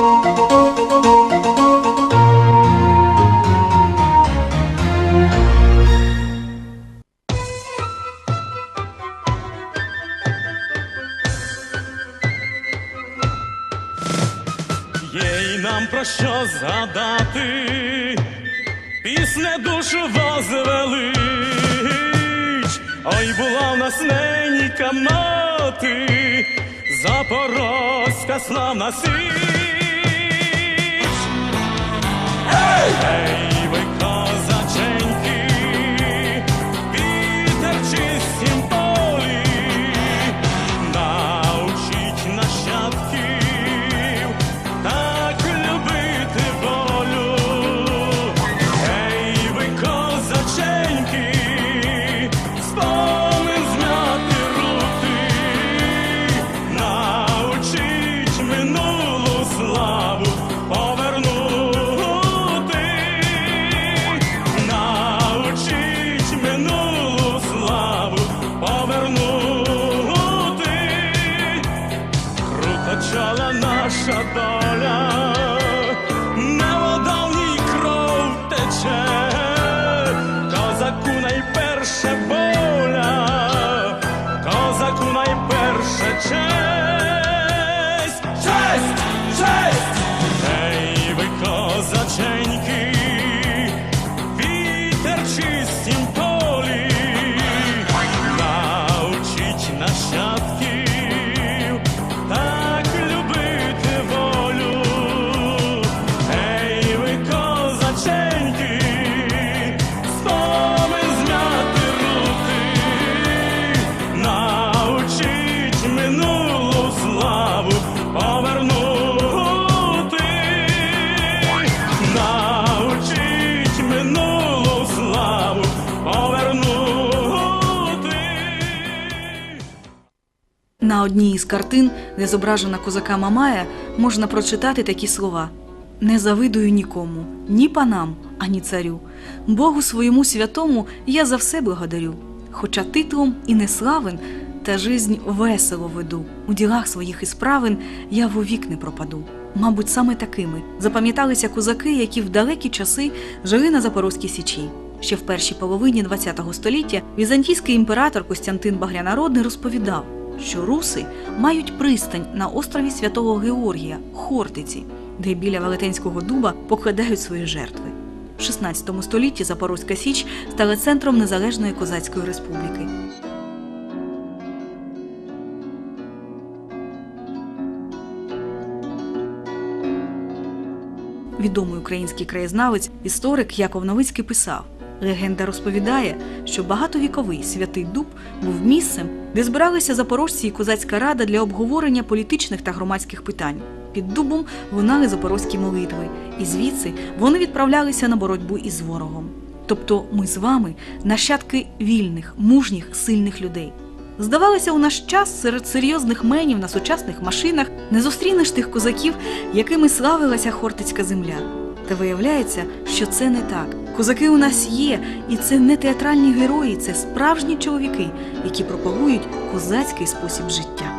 Є й нам про що згадати, пісне душу возвелич. Ой, була в нас ненька мати, Запорозька славна січ. На одній із картин, де зображена козака Мамая, можна прочитати такі слова: Не завидую нікому, ні панам, ані царю. Богу своєму святому я за все благодарю. Хоча титулом і не славен, та жизнь весело веду. У ділах своїх і справен я вовік не пропаду. Мабуть, саме такими запам'яталися козаки, які в далекі часи жили на Запорозькій Січі. Ще в першій половині ХХ століття візантійський імператор Костянтин Багрянародний розповідав, що руси мають пристань на острові Святого Георгія, Хортиці, де біля Велетенського дуба покладають свої жертви. В 16 столітті Запорозька Січ стала центром незалежної козацької республіки. Відомий український краєзнавець, історик Яков Новицький писав: легенда розповідає, що багатовіковий святий дуб був місцем, де збиралися запорожці і козацька рада для обговорення політичних та громадських питань. Під дубом лунали запорозькі молитви, і звідси вони відправлялися на боротьбу із ворогом. Тобто ми з вами нащадки вільних, мужніх, сильних людей. Здавалося, у наш час серед серйозних менів на сучасних машинах не зустрінеш тих козаків, якими славилася хортицька земля. Та виявляється, що це не так. Козаки у нас є, і це не театральні герої, це справжні чоловіки, які пропагують козацький спосіб життя.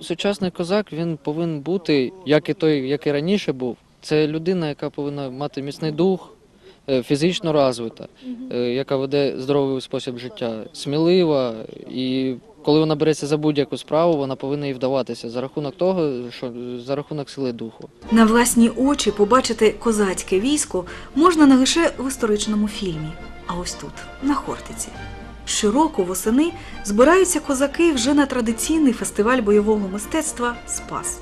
Сучасний козак він повинен бути, як і той, як і раніше був. Це людина, яка повинна мати міцний дух, е, фізично розвита, е, яка веде здоровий спосіб життя, смілива. І коли вона береться за будь-яку справу, вона повинна і вдаватися за рахунок того, що за рахунок сили духу. На власні очі побачити козацьке військо можна не лише в історичному фільмі, а ось тут, на Хортиці. Щороку восени збираються козаки вже на традиційний фестиваль бойового мистецтва Спас.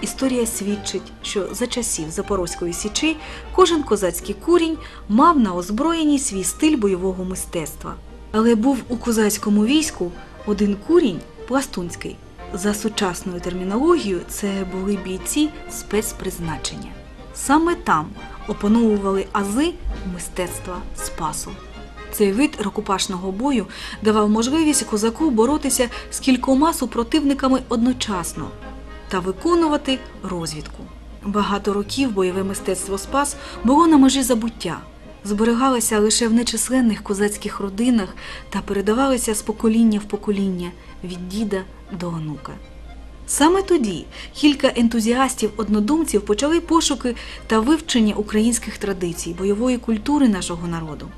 Історія свідчить, що за часів Запорозької січі кожен козацький курінь мав на озброєнні свій стиль бойового мистецтва. Але був у козацькому війську один курінь пластунський. За сучасною термінологією, це були бійці спецпризначення. Саме там опановували ази мистецтва спасу. Цей вид рукопашного бою давав можливість козаку боротися з кількома супротивниками одночасно та виконувати розвідку. Багато років бойове мистецтво спас було на межі забуття. Зберігалася лише в нечисленних козацьких родинах та передавалася з покоління в покоління від діда до онука. Саме тоді кілька ентузіастів-однодумців почали пошуки та вивчення українських традицій, бойової культури нашого народу.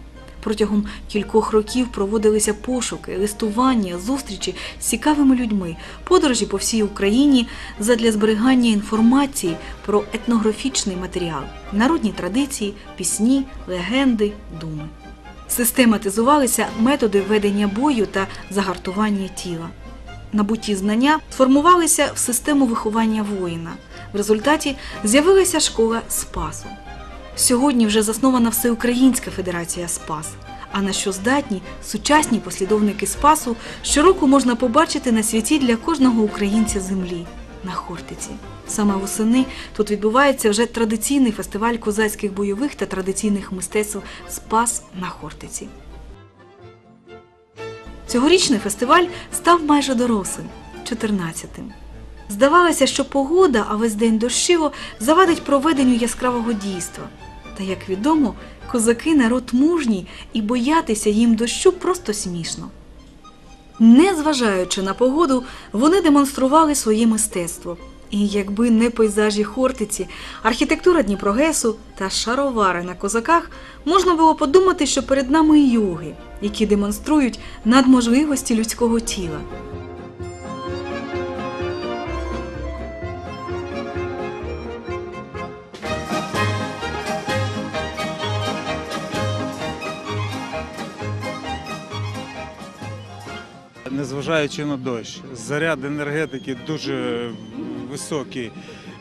Протягом кількох років проводилися пошуки, листування, зустрічі з цікавими людьми, подорожі по всій Україні задля зберігання інформації про етнографічний матеріал, народні традиції, пісні, легенди, думи. Систематизувалися методи ведення бою та загартування тіла. Набуті знання сформувалися в систему виховання воїна. В результаті з'явилася школа Спасу. Сьогодні вже заснована Всеукраїнська Федерація Спас. А на що здатні сучасні послідовники Спасу щороку можна побачити на святі для кожного українця землі на Хортиці. Саме восени тут відбувається вже традиційний фестиваль козацьких бойових та традиційних мистецтв Спас на Хортиці. Цьогорічний фестиваль став майже дорослим 14-тим. Здавалося, що погода, а весь день дощиво, завадить проведенню яскравого дійства. Та як відомо, козаки народ мужній і боятися їм дощу просто смішно. Незважаючи на погоду, вони демонстрували своє мистецтво. І якби не пейзажі Хортиці, архітектура Дніпрогесу та шаровари на козаках, можна було подумати, що перед нами юги, які демонструють надможливості людського тіла. Незважаючи на дощ. Заряд енергетики дуже високий.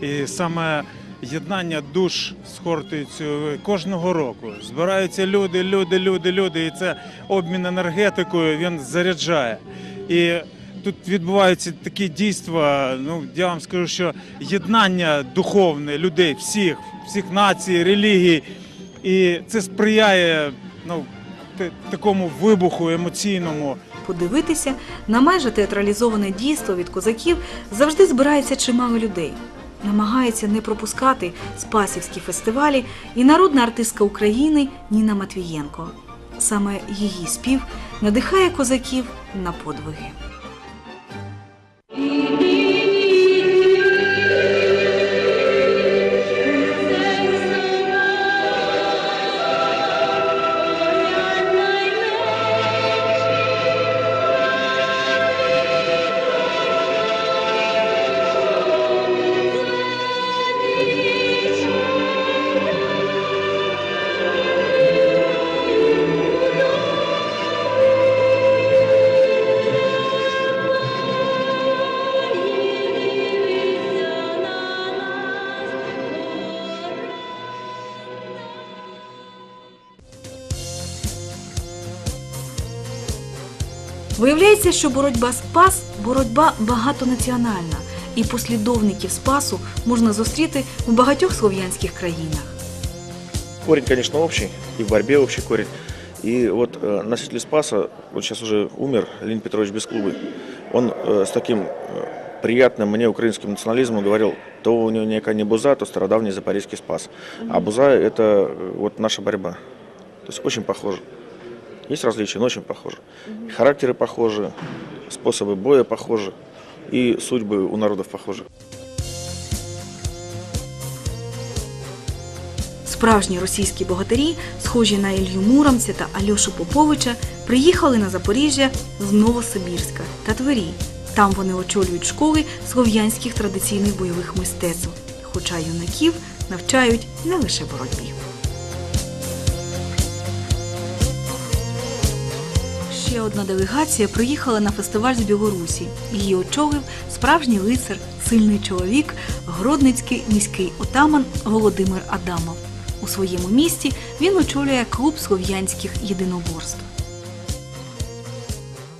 І саме єднання душ з Хортицею кожного року. Збираються люди, люди, люди, люди. І це обмін енергетикою він заряджає. І тут відбуваються такі дійства. Ну я вам скажу, що єднання духовне людей, всіх, всіх націй, релігій. І це сприяє ну, такому вибуху емоційному. Подивитися на майже театралізоване дійство від козаків завжди збирається чимало людей. Намагається не пропускати спасівські фестивалі і народна артистка України Ніна Матвієнко. Саме її спів надихає козаків на подвиги. Виявляється, що боротьба Спас боротьба багатонаціональна, і послідовників Спасу можна зустріти в багатьох слов'янських країнах. Корень, конечно, общий, и в борьбе общий корень. И вот э, носитель Спаса, вот сейчас уже умер, Леонид Петрович Бесклубый, он э, с таким э, приятным мне украинским национализмом говорил, то у него некая не буза, то стародавний запорожский Спас. А буза – это э, вот наша борьба. То есть очень похоже. Есть различия, но очень похожи. Характеры похожи, способы боя похожи, и судьбы у народов похожи. Справжні російські богатирі, схожі на Ілью Муромця та Альошу Поповича, приїхали на Запоріжжя з Новосибірська та Твері. Там вони очолюють школи слов'янських традиційних бойових мистецтв, хоча юнаків навчають не лише боротьбі. Ще одна делегація приїхала на фестиваль з Білорусі. Її очолив справжній лицар, сильний чоловік, гродницький міський отаман Володимир Адамов. У своєму місті він очолює клуб слов'янських єдиноборств.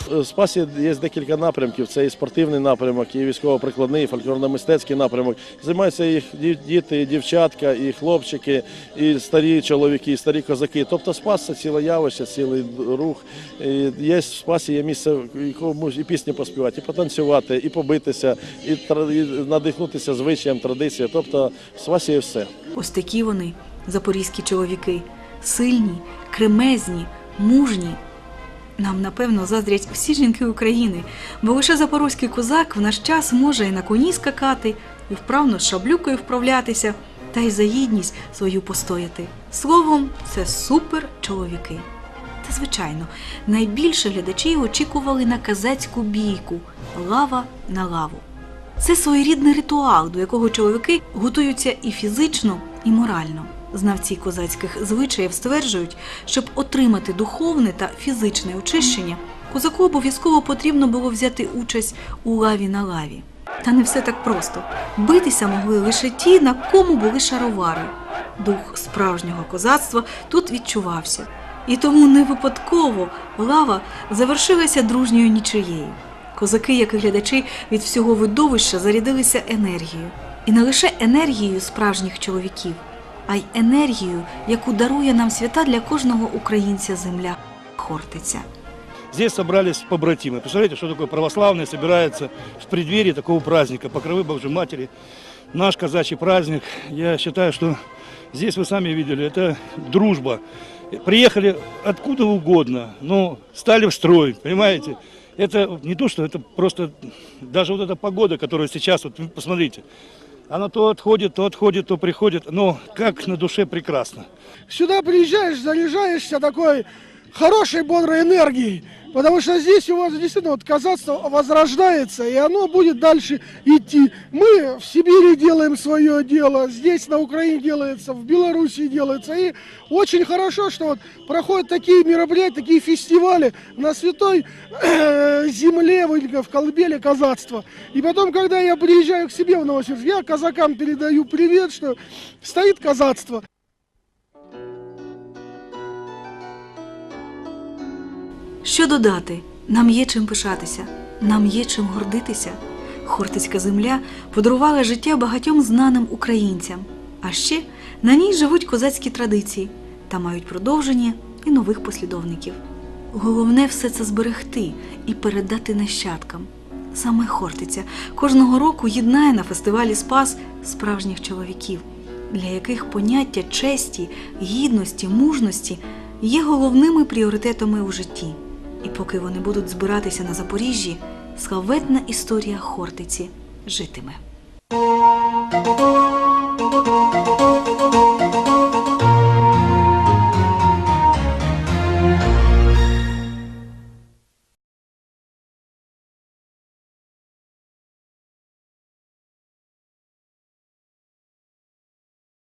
В Спасі є декілька напрямків. Це і спортивний напрямок, і військово-прикладний, і фольклорно-мистецький напрямок. Займаються їх діти, і дівчатка, і хлопчики, і старі чоловіки, і старі козаки. Тобто Спас це ціле явище, цілий рух. І є в Спасі є місце, якому і пісні поспівати, і потанцювати, і побитися, і, і надихнутися звичаєм, традицією. Тобто в Спасі є все. Ось такі вони, запорізькі чоловіки. сильні, кремезні, мужні. Нам, напевно, заздрять всі жінки України, бо лише запорозький козак в наш час може і на коні скакати, і вправно з шаблюкою вправлятися, та й за гідність свою постояти. Словом, це супер чоловіки. Та, звичайно, найбільше глядачі очікували на казацьку бійку лава на лаву. Це своєрідний ритуал, до якого чоловіки готуються і фізично, і морально. Знавці козацьких звичаїв стверджують, щоб отримати духовне та фізичне очищення, козаку обов'язково потрібно було взяти участь у лаві на лаві. Та не все так просто. Битися могли лише ті, на кому були шаровари. Дух справжнього козацтва тут відчувався. І тому не випадково лава завершилася дружньою нічиєю. Козаки, як і глядачі, від всього видовища зарядилися енергією. І не лише енергією справжніх чоловіків, а й енергією, яку дарує нам свята для кожного українця земля Хортиця. Здесь собрались побратимы. Представляете, что такое православные собираются в преддверии такого праздника, Покровы Божьей Матери. Наш казачий праздник. Я считаю, что здесь вы сами видели, это дружба. Приехали откуда угодно, но стали в строй, понимаете? Это не то, что это просто даже вот эта погода, которая сейчас, вот вы посмотрите, она то отходит, то отходит, то приходит, но как на душе прекрасно. Сюда приезжаешь, заряжаешься такой хорошей, бодрой энергией. Потому что здесь у вас действительно вот казацтво возрождается, и оно будет дальше идти. Мы в Сибири делаем свое дело, здесь на Украине делается, в Белоруссии делается. И очень хорошо, что вот проходят такие мероприятия, такие фестивали на святой э, земле, в колыбели казацтва. И потом, когда я приезжаю к себе в Новосибирск, я казакам передаю привет, что стоит казацтво. Що додати? Нам є чим пишатися, нам є чим гордитися. Хортицька земля подарувала життя багатьом знаним українцям. А ще на ній живуть козацькі традиції та мають продовження і нових послідовників. Головне все це зберегти і передати нащадкам. Саме Хортиця кожного року єднає на фестивалі Спас справжніх чоловіків, для яких поняття честі, гідності, мужності є головними пріоритетами у житті. І поки вони будуть збиратися на Запоріжжі, славетна історія Хортиці житиме.